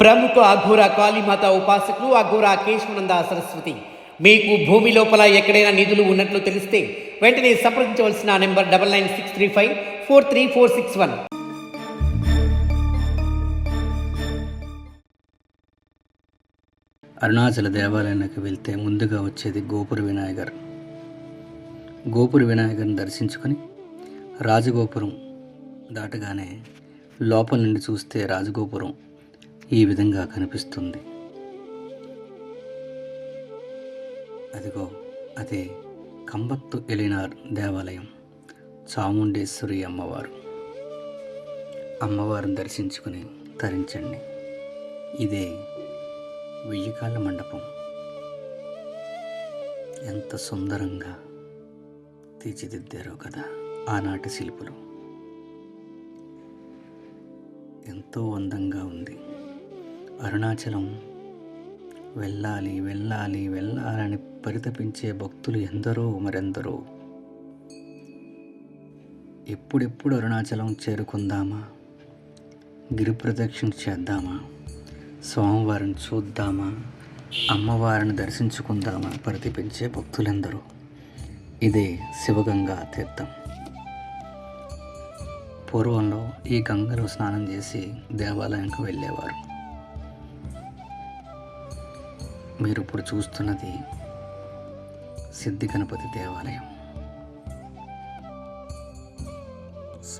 ప్రముఖ అఘోర కాళీమాత ఉపాసకులు అఘోర కేశవనంద సరస్వతి. మీకు భూమి లోపల ఎక్కడైనా నిధులు ఉన్నట్లు తెలిస్తే వెంటనే సంప్రదించవలసిన number double nine six three five four three four six one. Arunachala దేవాలయానికి వెళ్తే ముందుగా వచ్చేది గోపుర వినాయగర్ గోపుర వినాయగర్ని దర్శించుకొని రాజగోపురం దాటగానే లోపల నుండి చూస్తే రాజగోపురం. ఈ విధంగా కనిపిస్తుంది. అదిగో అదే కంబత్తు ఎలినార్ దేవాలయం చాముండేశ్వరి అమ్మవారు. అమ్మవారిని దర్శించుకుని తరించండి. ఇదే వెయ్యి కాళ్ళ మండపం. ఎంత సుందరంగా తీర్చిదిద్దారో కదా ఆనాటి శిల్పులు. ఎంతో అందంగా ఉంది. అరుణాచలం. వెళ్ళాలి వెళ్ళాలి వెళ్ళాలని పరితపించే భక్తులు ఎందరో మరెందరో. ఎప్పుడెప్పుడు అరుణాచలం చేరుకుందామా? గిరి ప్రదక్షిణ చేద్దామా? స్వామివారిని చూద్దామా? అమ్మవారిని దర్శించుకుందామా? ప్రతిపించే భక్తులెందరూ. ఇదే శివగంగా తీర్థం. పూర్వంలో ఈ గంగలో స్నానం చేసి దేవాలయానికి వెళ్ళేవారు. మీరు ఇప్పుడు చూస్తున్నది సిద్ధి గణపతి దేవాలయం.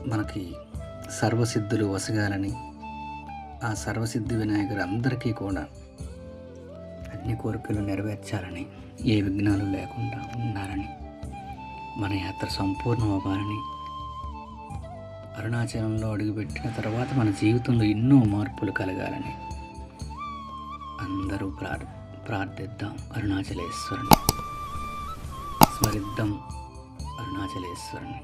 మనకి సర్వసిద్ధులు వసగాలని ఆ సర్వసిద్ధి వినాయకుడు అందరికీ కూడా అన్ని కోరికలు నెరవేర్చాలని ఏ విఘ్నాలు లేకుండా ఉండాలని మన యాత్ర సంపూర్ణం అవ్వాలని అరుణాచలంలో అడుగుపెట్టిన తర్వాత మన జీవితంలో ఎన్నో మార్పులు కలగాలని అందరూ ప్రార్ ప్రార్థిద్దాం అరుణాచలేశ్వరుని. స్మరిద్దాం అరుణాచలేశ్వరుని.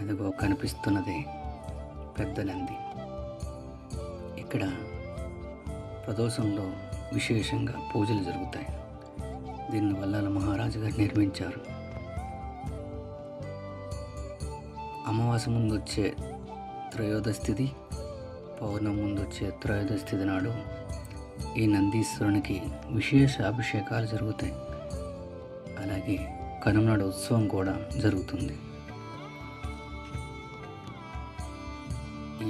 అదిగో కనిపిస్తున్నదే పెద్ద నంది ఇక్కడ ప్రదోషంలో విశేషంగా పూజలు జరుగుతాయి. దీన్ని వల్లాల మహారాజు గారు నిర్మించారు. అమావాస్య ముందు వచ్చే త్రయోదశ తిథి పౌర్ణం ముందు వచ్చే త్రయోదశ తిథి నాడు ఈ నందీశ్వరునికి విశేష అభిషేకాలు జరుగుతాయి. అలాగే కనుమనాడు ఉత్సవం కూడా జరుగుతుంది.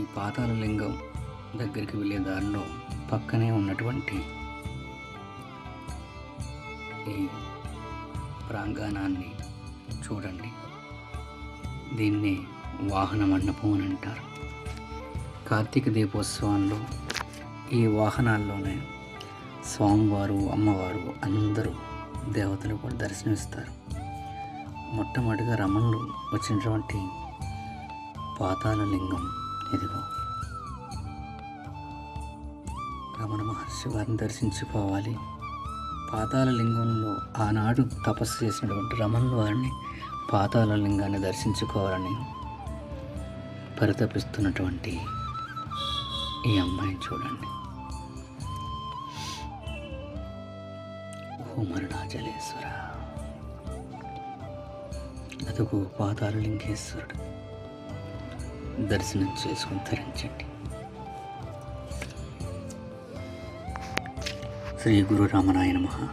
ఈ పాతాళలింగం దగ్గరికి వెళ్ళే దారిలో పక్కనే ఉన్నటువంటి ఈ ప్రాంగణాన్ని చూడండి. దీన్ని వాహన మండపం అని అంటారు. కార్తీక దీపోత్సవంలో ఈ వాహనాల్లోనే స్వామివారు అమ్మవారు అందరూ దేవతలు కూడా దర్శనమిస్తారు. మొట్టమొదటిగా రమణులు వచ్చినటువంటి పాతాళలింగం ఇదిగో. రమణ మహర్షి వారిని దర్శించుకోవాలి. పాతాళలింగంలో ఆనాడు తపస్సు చేసినటువంటి రమణులు వారిని పాతాళ లింగాన్ని దర్శించుకోవాలని పరితపిస్తున్నటువంటి ఈ అమ్మాయిని చూడండి. ఓ మరుణాచలేశ్వర అదుగు పాతాళ దర్శనం చేసుకుని తరించండి. శ్రీ గురు రామనాయ నమః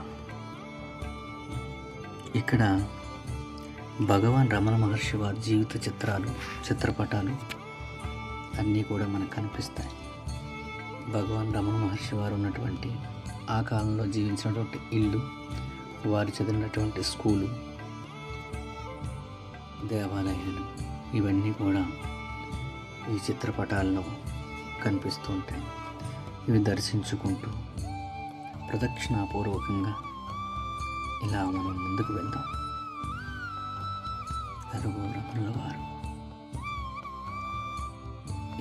ఇక్కడ భగవాన్ రమణ మహర్షి వారి జీవిత చిత్రాలు చిత్రపటాలు అన్నీ కూడా మనకు కనిపిస్తాయి. భగవాన్ రమణ మహర్షి వారు ఉన్నటువంటి ఆ కాలంలో జీవించినటువంటి ఇల్లు వారు చదివినటువంటి స్కూలు దేవాలయాలు ఇవన్నీ కూడా ఈ చిత్రపటాల్లో కనిపిస్తూ ఉంటాయి. ఇవి దర్శించుకుంటూ ప్రదక్షిణాపూర్వకంగా ఇలా మనం ముందుకు వెళ్దాం. అరుగు రమణుల వారు.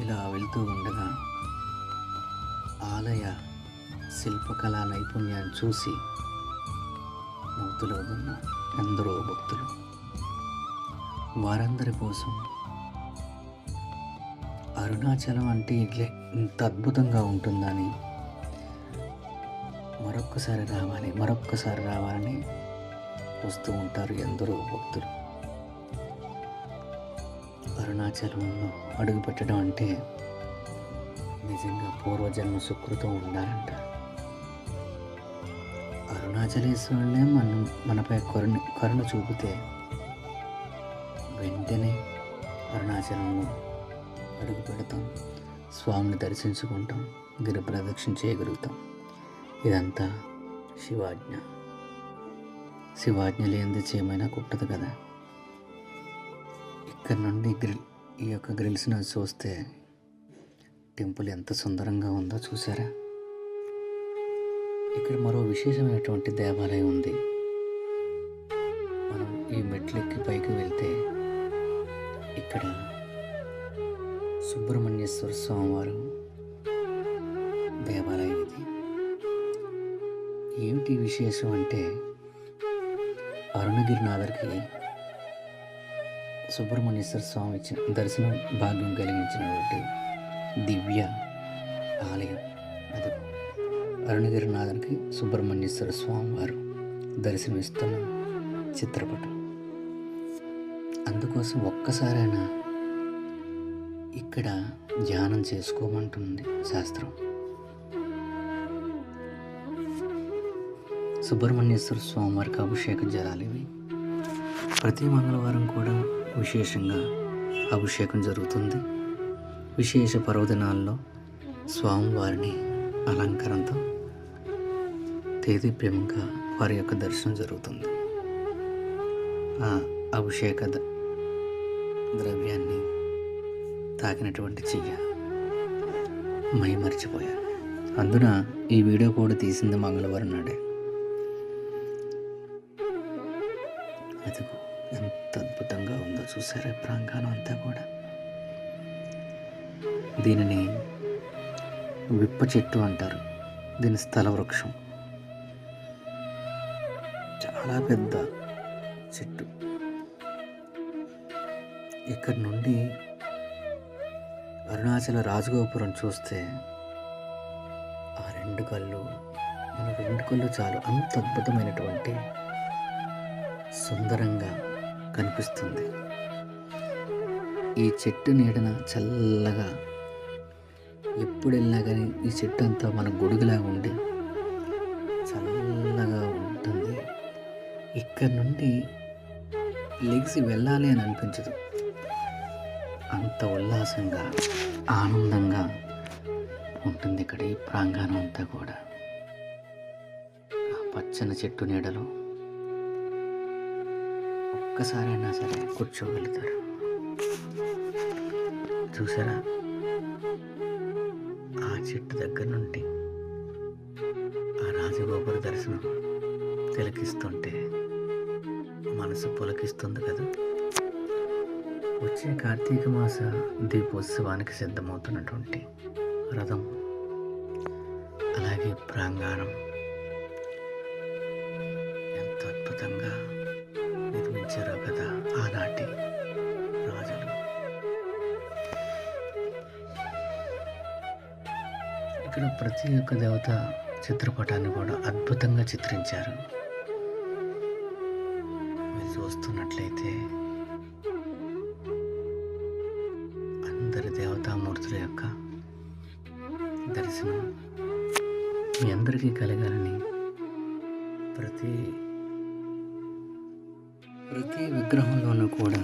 ఇలా వెళ్తూ ఉండగా ఆలయ శిల్పకళా నైపుణ్యాన్ని చూసి ముగ్ధులవుతున్న ఎందరో భక్తులు వారందరి కోసం అరుణాచలం అంటే ఇట్లే ఇంత అద్భుతంగా ఉంటుందని మరొక్కసారి రావాలి మరొక్కసారి రావాలని వస్తూ ఉంటారు ఎందరో భక్తులు. అరుణాచలంలో అడుగు పెట్టడం అంటే నిజంగా పూర్వజన్మ సుకృతం ఉండాలంట అరుణాచలేశ్వరుడే మనం మనపై కరుణ కరుణ చూపితే వెంటనే అరుణాచలంలో అడుగు పెడతాం. స్వామిని దర్శించుకుంటాం. గిరి ప్రదక్షిణ చేయగలుగుతాం. ఇదంతా శివాజ్ఞ. శివాజ్ఞ లేనిది చేయమైనా కుట్టదు కదా. ఇక్కడ నుండి గ్రిల్ ఈ యొక్క గ్రిల్స్ని చూస్తే టెంపుల్ ఎంత సుందరంగా ఉందో చూసారా? ఇక్కడ మరో విశేషమైనటువంటి దేవాలయం ఉంది. మనం ఈ మెట్లెక్కి పైకి వెళ్తే ఇక్కడ సుబ్రహ్మణ్యేశ్వర స్వామివారు దేవాలయం ఇది. ఏమిటి విశేషం అంటే అరుణగిరినాథర్కి సుబ్రహ్మణ్యేశ్వర స్వామి ఇచ్చిన దర్శనం భాగ్యం కలిగించినటువంటి దివ్య ఆలయం. అది అరుణగిరినాథన్కి సుబ్రహ్మణ్యేశ్వర స్వామి వారు దర్శనమిస్తున్న చిత్రపటం. అందుకోసం ఒక్కసారైనా ఇక్కడ ధ్యానం చేసుకోమంటుంది శాస్త్రం. సుబ్రహ్మణ్యేశ్వర స్వామివారికి అభిషేక జలాలు ఇవి. ప్రతి మంగళవారం కూడా విశేషంగా అభిషేకం జరుగుతుంది. విశేష పర్వదినాల్లో స్వామివారిని తేదీ తేదీప్రేమంగా వారి యొక్క దర్శనం జరుగుతుంది. ఆ అభిషేక ద్రవ్యాన్ని తాకినటువంటి చెయ్య మై మర్చిపోయాను. అందున ఈ వీడియో కూడా తీసింది మంగళవారం నాడే. అదిగో ఎంత అద్భుతంగా ఉందో చూసారా ప్రాంగణం అంతా కూడా? దీనిని విప్ప చెట్టు అంటారు. దీని స్థల వృక్షం. చాలా పెద్ద చెట్టు. ఇక్కడ నుండి అరుణాచల రాజగోపురం చూస్తే ఆ రెండు కళ్ళు మన రెండు కళ్ళు చాలు అంత అద్భుతమైనటువంటి సుందరంగా కనిపిస్తుంది. ఈ చెట్టు నీడన చల్లగా ఎప్పుడు వెళ్ళినా కానీ ఈ చెట్టు అంతా మన గొడుగులాగా ఉండి ఇక్కడ నుండి లెగిసి వెళ్ళాలి అని అనిపించదు. అంత ఉల్లాసంగా ఆనందంగా ఉంటుంది ఇక్కడ ఈ ప్రాంగణం అంతా కూడా. ఆ పచ్చని చెట్టు నీడలో ఒక్కసారైనా సరే కూర్చోగలుగుతారు. చూసారా? ఆ చెట్టు దగ్గర నుండి ఆ రాజగోపుర దర్శనం తిలకిస్తుంటే మనసు పులకిస్తుంది కదా. వచ్చే కార్తీక మాస దీపోత్సవానికి సిద్ధమవుతున్నటువంటి రథం. అలాగే ప్రాంగణం. ఎంత అద్భుతంగా నిర్మించారో కదా ఆనాటి రాజులు. ఇక్కడ ప్రతి ఒక్క దేవత చిత్రపటాన్ని కూడా అద్భుతంగా చిత్రించారు. చూస్తున్నట్లయితే అందరి దేవతామూర్తుల యొక్క దర్శనం మీ అందరికీ కలగాలని ప్రతి ప్రతి విగ్రహంలోనూ కూడా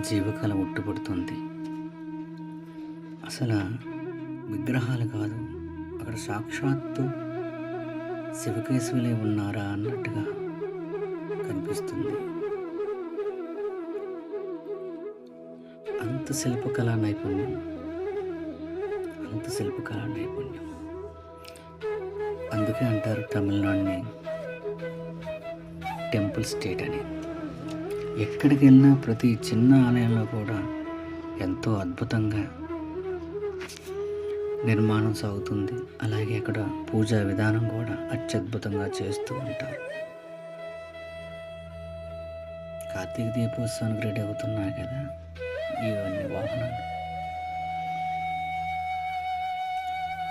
జీవకళ ఉట్టుపడుతుంది. అసలు విగ్రహాలు కాదు అక్కడ సాక్షాత్తు శివకేశవులే ఉన్నారా అన్నట్టుగా కనిపిస్తుంది. అంత శిల్పకళా నైపుణ్యం. అంత శిల్పకళా నైపుణ్యం. అందుకే అంటారు తమిళనాడుని టెంపుల్ స్టేట్ అని. ఎక్కడికి వెళ్ళినా ప్రతి చిన్న ఆలయంలో కూడా ఎంతో అద్భుతంగా నిర్మాణం సాగుతుంది. అలాగే అక్కడ పూజా విధానం కూడా అత్యద్భుతంగా చేస్తూ ఉంటారు. కార్తీక దీపోత్సవానికి రెడీ అవుతున్నాయి కదా ఇవన్నీ వాహనాలు.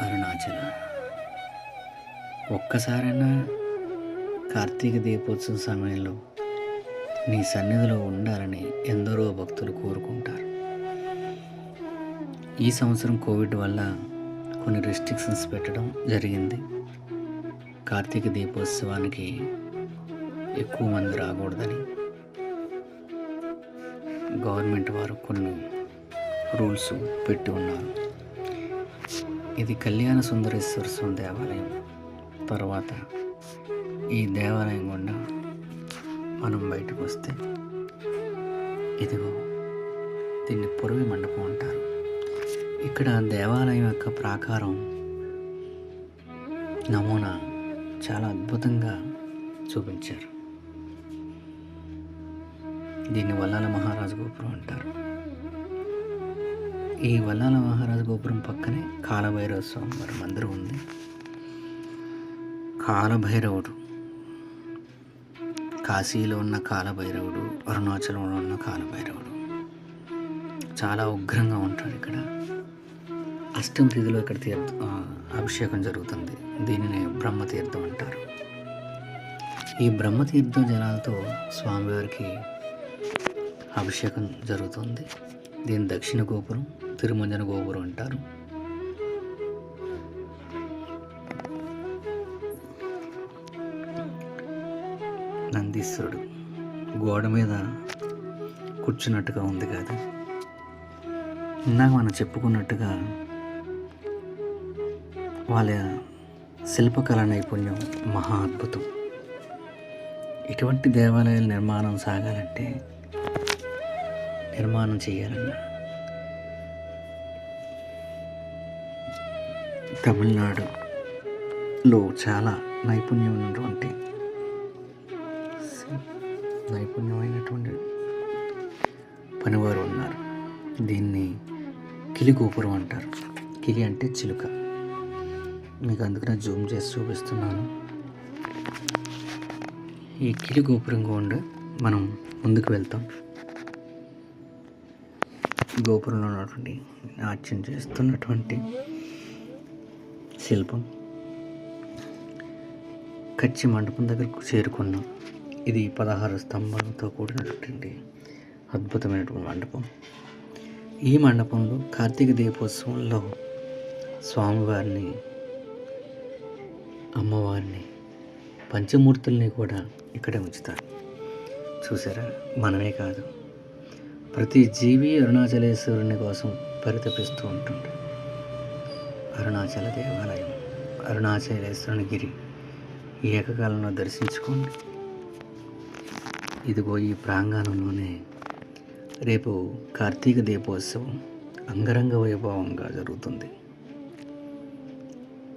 అరుణాచల. ఒక్కసారైనా కార్తీక దీపోత్సవం సమయంలో నీ సన్నిధిలో ఉండాలని ఎందరో భక్తులు కోరుకుంటారు. ఈ సంవత్సరం కోవిడ్ వల్ల కొన్ని రెస్ట్రిక్షన్స్ పెట్టడం జరిగింది. కార్తీక దీపోత్సవానికి ఎక్కువ మంది రాకూడదని గవర్నమెంట్ వారు కొన్ని రూల్స్ పెట్టి ఉన్నారు. ఇది కళ్యాణ సుందరేశ్వర స్వామి దేవాలయం. తర్వాత ఈ దేవాలయం గుండా మనం బయటకు వస్తే ఇదిగో దీన్ని పొరవి మండపం అంటారు. ఇక్కడ దేవాలయం యొక్క ప్రాకారం నమూనా చాలా అద్భుతంగా చూపించారు. దీన్ని వల్లాల మహారాజు గోపురం అంటారు. ఈ వల్లాల మహారాజు గోపురం పక్కనే కాలభైరవ స్వామి వారి మందిరం ఉంది. కాలభైరవుడు కాశీలో ఉన్న కాలభైరవుడు అరుణాచలంలో ఉన్న కాలభైరవుడు చాలా ఉగ్రంగా ఉంటాడు ఇక్కడ. అష్టమ తిథిలో ఇక్కడ తీర్థ అభిషేకం జరుగుతుంది. దీనిని బ్రహ్మతీర్థం అంటారు. ఈ బ్రహ్మతీర్థం జలాలతో స్వామివారికి అభిషేకం జరుగుతుంది. దీని దక్షిణ గోపురం తిరుమంజన గోపురం అంటారు. నందీశ్వరుడు గోడ మీద కూర్చున్నట్టుగా ఉంది కదా. ఇందాక మనం చెప్పుకున్నట్టుగా వాళ్ళ శిల్పకళ నైపుణ్యం మహా అద్భుతం. ఇటువంటి దేవాలయాల నిర్మాణం సాగాలంటే నిర్మాణం చేయాలన్నా. తమిళనాడులో చాలా నైపుణ్యం ఉన్నటువంటి నైపుణ్యమైనటువంటి పనివారు ఉన్నారు. దీన్ని కిలి గోపురం అంటారు. కిలి అంటే చిలుక. మీకు అందుకనే జూమ్ చేసి చూపిస్తున్నాను. ఈ కిలి గోపురం గుండా మనం ముందుకు వెళ్తాం. గోపురంలో ఉన్నటువంటి నాట్యం చేస్తున్నటువంటి శిల్పం. కచ్చి మండపం దగ్గరకు చేరుకున్నాం. ఇది పదహారు స్తంభాలతో కూడినటువంటి అద్భుతమైనటువంటి మండపం. ఈ మండపంలో కార్తీక దీపోత్సవంలో స్వామివారిని అమ్మవారిని పంచమూర్తుల్ని కూడా ఇక్కడే ఉంచుతారు. చూసారా? మనమే కాదు. ప్రతి జీవి అరుణాచలేశ్వరుని కోసం పరితపిస్తూ ఉంటుంది అరుణాచల దేవాలయం అరుణాచలేశ్వరుని గిరి ఏకకాలంలో దర్శించుకోండి. ఇదిగో ఈ ప్రాంగణంలోనే రేపు కార్తీక దీపోత్సవం అంగరంగ వైభవంగా జరుగుతుంది.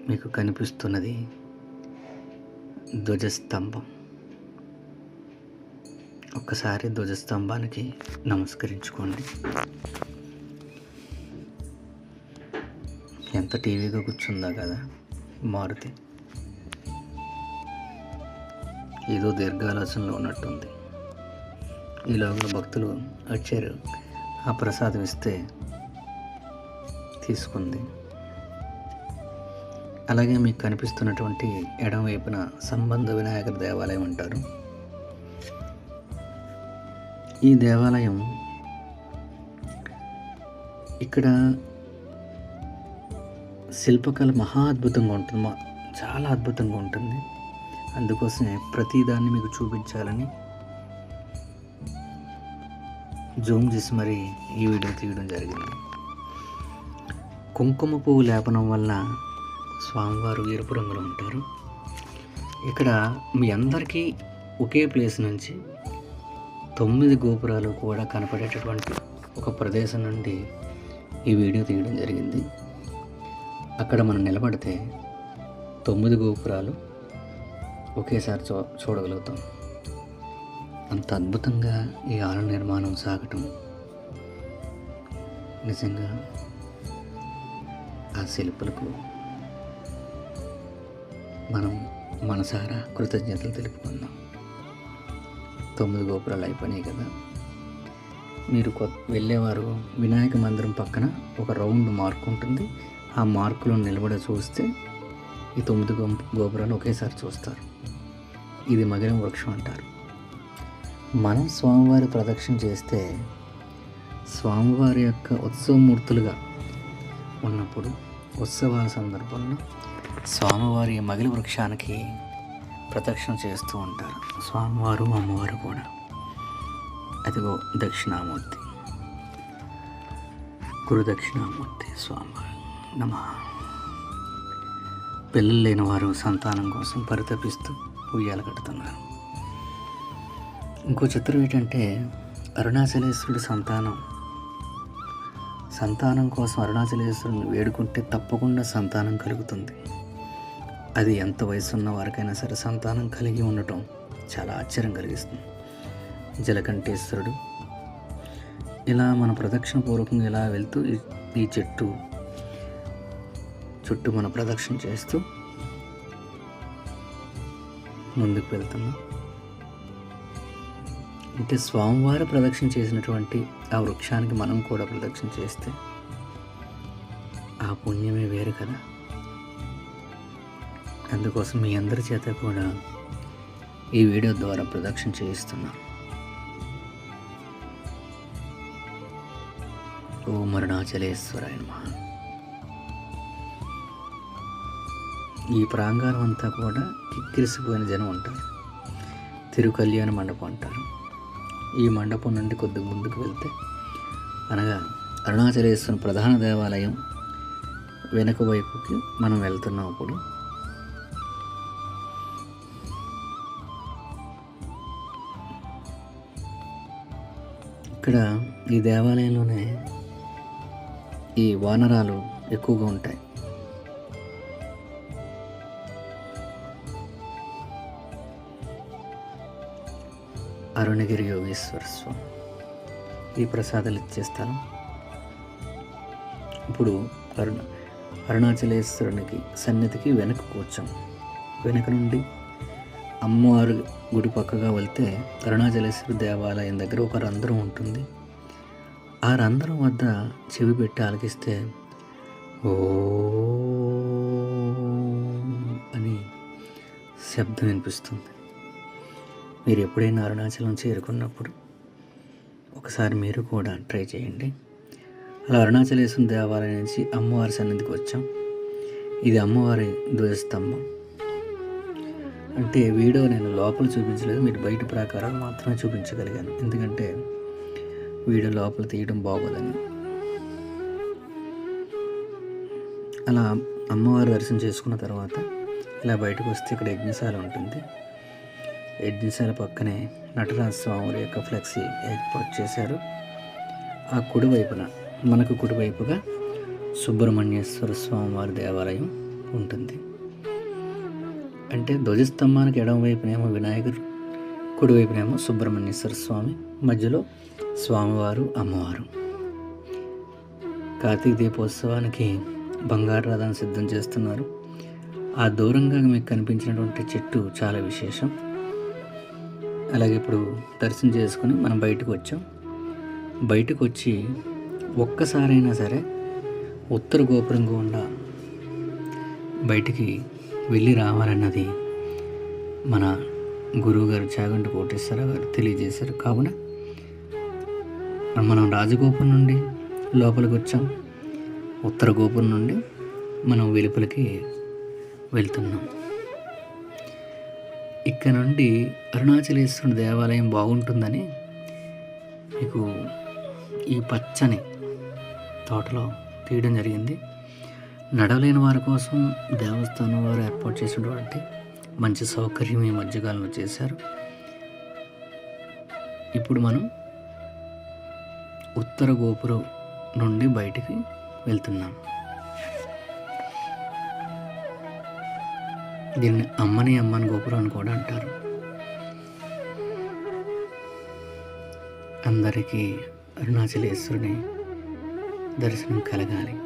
మీకు కనిపిస్తున్నది ధ్వజస్తంభం. ఒక్కసారి ధ్వజస్తంభానికి నమస్కరించుకోండి. ఎంత టీవీగా కూర్చుందా కదా మారుతి. ఏదో దీర్ఘాలోచనలో ఉన్నట్టుంది. ఈలోగా భక్తులు వచ్చారు. ఆ ప్రసాదం ఇస్తే తీసుకుంది. అలాగే మీకు కనిపిస్తున్నటువంటి ఎడం వైపున సంబంధ వినాయకుడి దేవాలయం అంటారు. ఈ దేవాలయం ఇక్కడ శిల్పకళ మహా అద్భుతంగా ఉంటుంది. మా- చాలా అద్భుతంగా ఉంటుంది. అందుకోసమే ప్రతి దాన్ని మీకు చూపించాలని జూమ్ చేసి మరి ఈ వీడియో తీయడం జరిగింది. కుంకుమ పువ్వు లేపనం వల్ల స్వామివారు ఎరుపు రంగులో ఉంటారు. ఇక్కడ మీ అందరికీ ఒకే ప్లేస్ నుంచి తొమ్మిది గోపురాలు కూడా కనపడేటటువంటి ఒక ప్రదేశం నుండి ఈ వీడియో తీయడం జరిగింది. అక్కడ మనం నిలబడితే తొమ్మిది గోపురాలు ఒకేసారి చూ చూడగలుగుతాం. అంత అద్భుతంగా ఈ ఆలయ నిర్మాణం సాగటం నిజంగా ఆ శిల్పులకు మనం మనసారా కృతజ్ఞతలు తెలుపుకుందాం. తొమ్మిది గోపురాలు అయిపోయినాయి కదా. మీరు కొ వెళ్ళేవారు వినాయక మందిరం పక్కన ఒక రౌండ్ మార్క్ ఉంటుంది. ఆ మార్కులో నిలబడి చూస్తే ఈ తొమ్మిది గోపురాలు ఒకేసారి చూస్తారు. ఇది మగిరం వృక్షం అంటారు. మనం స్వామివారి ప్రదక్షిణ చేస్తే స్వామివారి యొక్క ఉత్సవమూర్తులుగా ఉన్నప్పుడు ఉత్సవాల సందర్భంలో స్వామివారి మగిలి వృక్షానికి ప్రదక్షిణ చేస్తూ ఉంటారు. స్వామివారు అమ్మవారు కూడా. అదిగో దక్షిణామూర్తి. గురు దక్షిణామూర్తి స్వామివారు. నమ. పిల్లలు లేని వారు సంతానం కోసం పరితపిస్తూ ఉయ్యాల కడుతున్నారు. ఇంకో చిత్రం ఏంటంటే అరుణాచలేశ్వరుడు సంతానం. సంతానం కోసం అరుణాచలేశ్వరుని వేడుకుంటే తప్పకుండా సంతానం కలుగుతుంది. అది ఎంత వయసు ఉన్న వారికైనా సరే సంతానం కలిగి ఉండటం చాలా ఆశ్చర్యం కలిగిస్తుంది. జలకంఠేశ్వరుడు ఇలా మన ప్రదక్షిణ పూర్వకంగా ఇలా వెళ్తూ ఈ- చెట్టు చుట్టూ మన ప్రదక్షిణ చేస్తూ ముందుకు వెళ్తున్నాం. అంటే స్వామివారు ప్రదక్షిణ చేసినటువంటి ఆ వృక్షానికి మనం కూడా ప్రదక్షిణ చేస్తే ఆ పుణ్యమే వేరు కదా. అందుకోసం మీ అందరి చేత కూడా ఈ వీడియో ద్వారా ప్రొడక్షన్ చేయిస్తున్నాను. ఓ మరుణాచలేశ్వరాయ నమః. ఈ ప్రాంగణం అంతా కూడా కిక్కిరిసిపోయిన జనం ఉంటారు. తిరుకల్యాణ మండపం అంటారు. ఈ మండపం నుండి కొద్ది ముందుకు వెళ్తే అనగా అరుణాచలేశ్వరం ప్రధాన దేవాలయం వెనుక వైపుకి మనం వెళ్తున్నాం ఇక్కడ ఈ దేవాలయంలోనే ఈ వానరాలు ఎక్కువగా ఉంటాయి. అరుణగిరి యోగేశ్వర స్వామి. ఈ ప్రసాదాలు ఇచ్చే స్థలం. ఇప్పుడు అరుణ అరుణాచలేశ్వరునికి సన్నిధికి వెనక కూర్చోం. వెనక నుండి అమ్మవారి గుడి పక్కగా వెళ్తే అరుణాచలేశ్వర దేవాలయం దగ్గర ఒక రంధ్రం ఉంటుంది. ఆ రంధ్రం వద్ద చెవి పెట్టి ఆలకిస్తే ఓ అని శబ్దం వినిపిస్తుంది. మీరు ఎప్పుడైనా అరుణాచలం చేరుకున్నప్పుడు ఒకసారి మీరు కూడా ట్రై చేయండి. అలా అరుణాచలేశ్వరం దేవాలయం నుంచి అమ్మవారి సన్నిధికి వచ్చాం. ఇది అమ్మవారి ధ్వజస్తంభం. అంటే వీడియో నేను లోపల చూపించలేదు మీరు బయట ప్రాకారాలు మాత్రమే చూపించగలిగాను. ఎందుకంటే వీడియో లోపల తీయడం బాగోదని. అలా అమ్మవారు దర్శనం చేసుకున్న తర్వాత ఇలా బయటకు వస్తే ఇక్కడ యజ్ఞశాల ఉంటుంది. యజ్ఞశాల పక్కనే నటరాజ స్వామి యొక్క ఫ్లెక్సీ ఏర్పాటు చేశారు. ఆ కుడివైపున మనకు కుడివైపుగా సుబ్రహ్మణ్యేశ్వర స్వామివారి దేవాలయం ఉంటుంది. అంటే ధ్వజస్తంభానికి ఎడమవైపునేమో వినాయకుడు కుడివైపునేమో సుబ్రహ్మణ్యేశ్వర స్వామి మధ్యలో స్వామివారు అమ్మవారు. కార్తీక దీపోత్సవానికి బంగారు రథాన్ని సిద్ధం చేస్తున్నారు. ఆ దూరంగా మీకు కనిపించినటువంటి చెట్టు చాలా విశేషం. అలాగే ఇప్పుడు దర్శనం చేసుకుని మనం బయటకు వచ్చాం. బయటకు వచ్చి ఒక్కసారైనా సరే ఉత్తర గోపురం గుండా బయటికి వెళ్ళి రావాలన్నది మన గురువుగారు చాగంటి కోటేశ్వరరావు గారు తెలియజేశారు. కావున మనం రాజగోపురం నుండి లోపలికి వచ్చాం. ఉత్తర గోపురం నుండి మనం వెలుపలికి వెళ్తున్నాం. ఇక్కడ నుండి అరుణాచలేశ్వరుని దేవాలయం బాగుంటుందని మీకు ఈ పచ్చని తోటలో తీయడం జరిగింది. నడవలేని వారి కోసం దేవస్థానం వారు ఏర్పాటు చేసినటువంటి మంచి సౌకర్యం ఈ మధ్యకాలంలో చేశారు. ఇప్పుడు మనం ఉత్తర గోపురం నుండి బయటికి వెళ్తున్నాం. దీన్ని అమ్మని అమ్మని గోపురం అని కూడా అంటారు. అందరికీ అరుణాచలేశ్వరుని దర్శనం కలగాలి.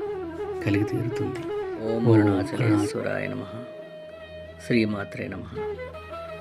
కలిగి తీరుతుంది. ఓం నమ. శ్రీమాత్రే నమ.